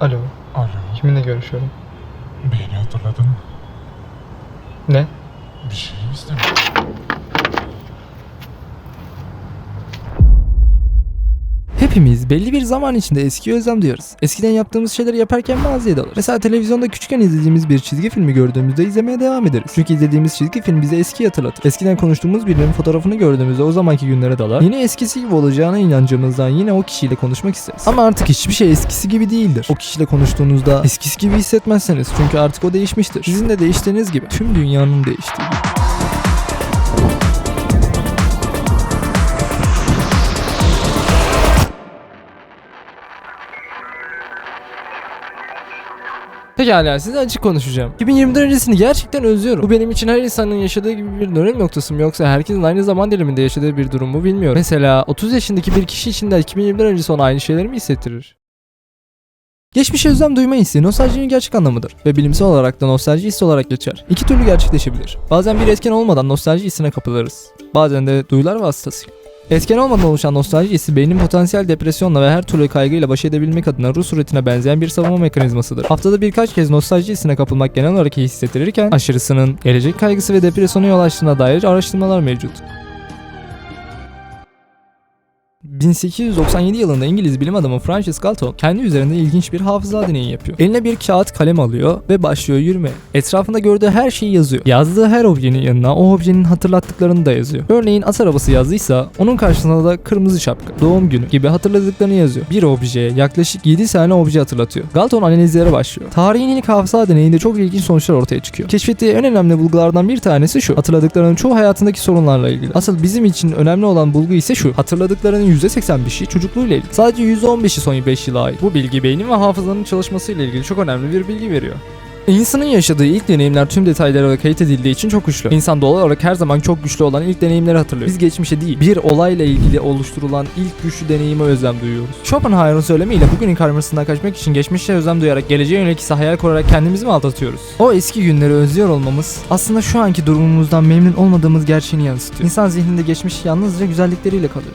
Alo, Alo, kiminle görüşüyorum? beni hatırladın mı? Ne? Bir şey istedim. Hepimiz belli bir zaman içinde eski özlem duyarız. Eskiden yaptığımız şeyleri yaparken maziye dalır. Mesela televizyonda küçükken izlediğimiz bir çizgi filmi gördüğümüzde izlemeye devam ederiz. Çünkü izlediğimiz çizgi film bize eski hatırlatır. Eskiden konuştuğumuz birinin fotoğrafını gördüğümüzde o zamanki günlere dalar. Yine eskisi gibi olacağına inancımızdan yine o kişiyle konuşmak isteriz. Ama artık hiçbir şey eskisi gibi değildir. O kişiyle konuştuğunuzda eskisi gibi hissetmezseniz çünkü artık o değişmiştir. Sizin de değiştiğiniz gibi tüm dünyanın değiştiği gibi. Pekala size açık konuşacağım. 2024 öncesini gerçekten özlüyorum. Bu benim için her insanın yaşadığı gibi bir dönem noktası mı yoksa herkesin aynı zaman diliminde yaşadığı bir durum mu bilmiyorum. Mesela 30 yaşındaki bir kişi için de 2024 öncesi ona aynı şeyleri mi hissettirir? Geçmişe özlem duyma hissi nostaljinin gerçek anlamıdır ve bilimsel olarak da nostalji hissi olarak geçer. İki türlü gerçekleşebilir. Bazen bir etken olmadan nostalji hissine kapılırız. Bazen de duyular vasıtasıyla. Etken olmadan oluşan nostalji hissi beynin potansiyel depresyonla ve her türlü kaygıyla baş edebilmek adına Rus suretine benzeyen bir savunma mekanizmasıdır. Haftada birkaç kez nostalji hissine kapılmak genel olarak iyi hissettirirken aşırısının gelecek kaygısı ve depresyona yol açtığına dair araştırmalar mevcut. 1897 yılında İngiliz bilim adamı Francis Galton kendi üzerinde ilginç bir hafıza deneyi yapıyor. Eline bir kağıt kalem alıyor ve başlıyor yürümeye. Etrafında gördüğü her şeyi yazıyor. Yazdığı her objenin yanına o objenin hatırlattıklarını da yazıyor. Örneğin at arabası yazdıysa onun karşısına da kırmızı şapka, doğum günü gibi hatırladıklarını yazıyor. Bir objeye yaklaşık 7 tane obje hatırlatıyor. Galton analizlere başlıyor. Tarihin ilk hafıza deneyinde çok ilginç sonuçlar ortaya çıkıyor. Keşfettiği en önemli bulgulardan bir tanesi şu. Hatırladıklarının çoğu hayatındaki sorunlarla ilgili. Asıl bizim için önemli olan bulgu ise şu. Hatırladıklarının %85'i çocukluğuyla ilgili. Sadece %15'i son 5 yıla ait. Bu bilgi beynin ve hafızanın çalışmasıyla ilgili çok önemli bir bilgi veriyor. İnsanın yaşadığı ilk deneyimler tüm detaylara kayıt edildiği için çok güçlü. İnsan doğal olarak her zaman çok güçlü olan ilk deneyimleri hatırlıyor. Biz geçmişe değil, bir olayla ilgili oluşturulan ilk güçlü deneyime özlem duyuyoruz. Schopenhauer'ın söylemiyle bugünün karmasından kaçmak için geçmişe özlem duyarak geleceğe yönelik ise hayal kurarak kendimizi mi aldatıyoruz? O eski günleri özlüyor olmamız aslında şu anki durumumuzdan memnun olmadığımız gerçeğini yansıtıyor. İnsan zihninde geçmiş yalnızca güzellikleriyle kalıyor.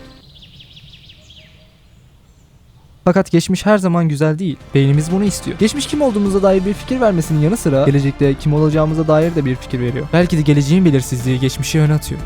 Fakat geçmiş her zaman güzel değil. Beynimiz bunu istiyor. Geçmiş kim olduğumuza dair bir fikir vermesinin yanı sıra gelecekte kim olacağımıza dair de bir fikir veriyor. Belki de geleceğin belirsizliği geçmişi öne atıyor.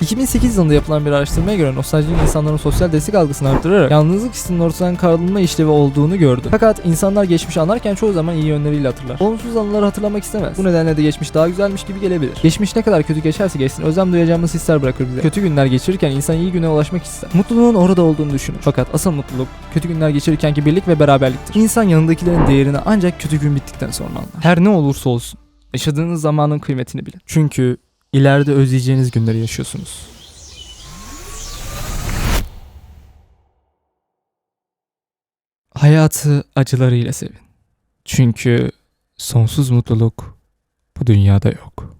2008 yılında yapılan bir araştırmaya göre nostaljinin insanların sosyal destek algısını arttırarak yalnızlık hissinin ortadan kaldırılma işlevi olduğunu gördü. Fakat insanlar geçmişi anlarken çoğu zaman iyi yönleriyle hatırlar. Olumsuz anıları hatırlamak istemez. Bu nedenle de geçmiş daha güzelmiş gibi gelebilir. Geçmiş ne kadar kötü geçerse geçsin özlem duyacağımız hisler bırakır bize. Kötü günler geçirirken insan iyi güne ulaşmak ister. Mutluluğun orada olduğunu düşünür. Fakat asıl mutluluk kötü günler geçirirkenki birlik ve beraberliktir. İnsan yanındakilerin değerini ancak kötü gün bittikten sonra anlar. Her ne olursa olsun yaşadığınız zamanın kıymetini bilin. Çünkü ileride özleyeceğiniz günleri yaşıyorsunuz. Hayatı acılarıyla sevin. Çünkü sonsuz mutluluk bu dünyada yok.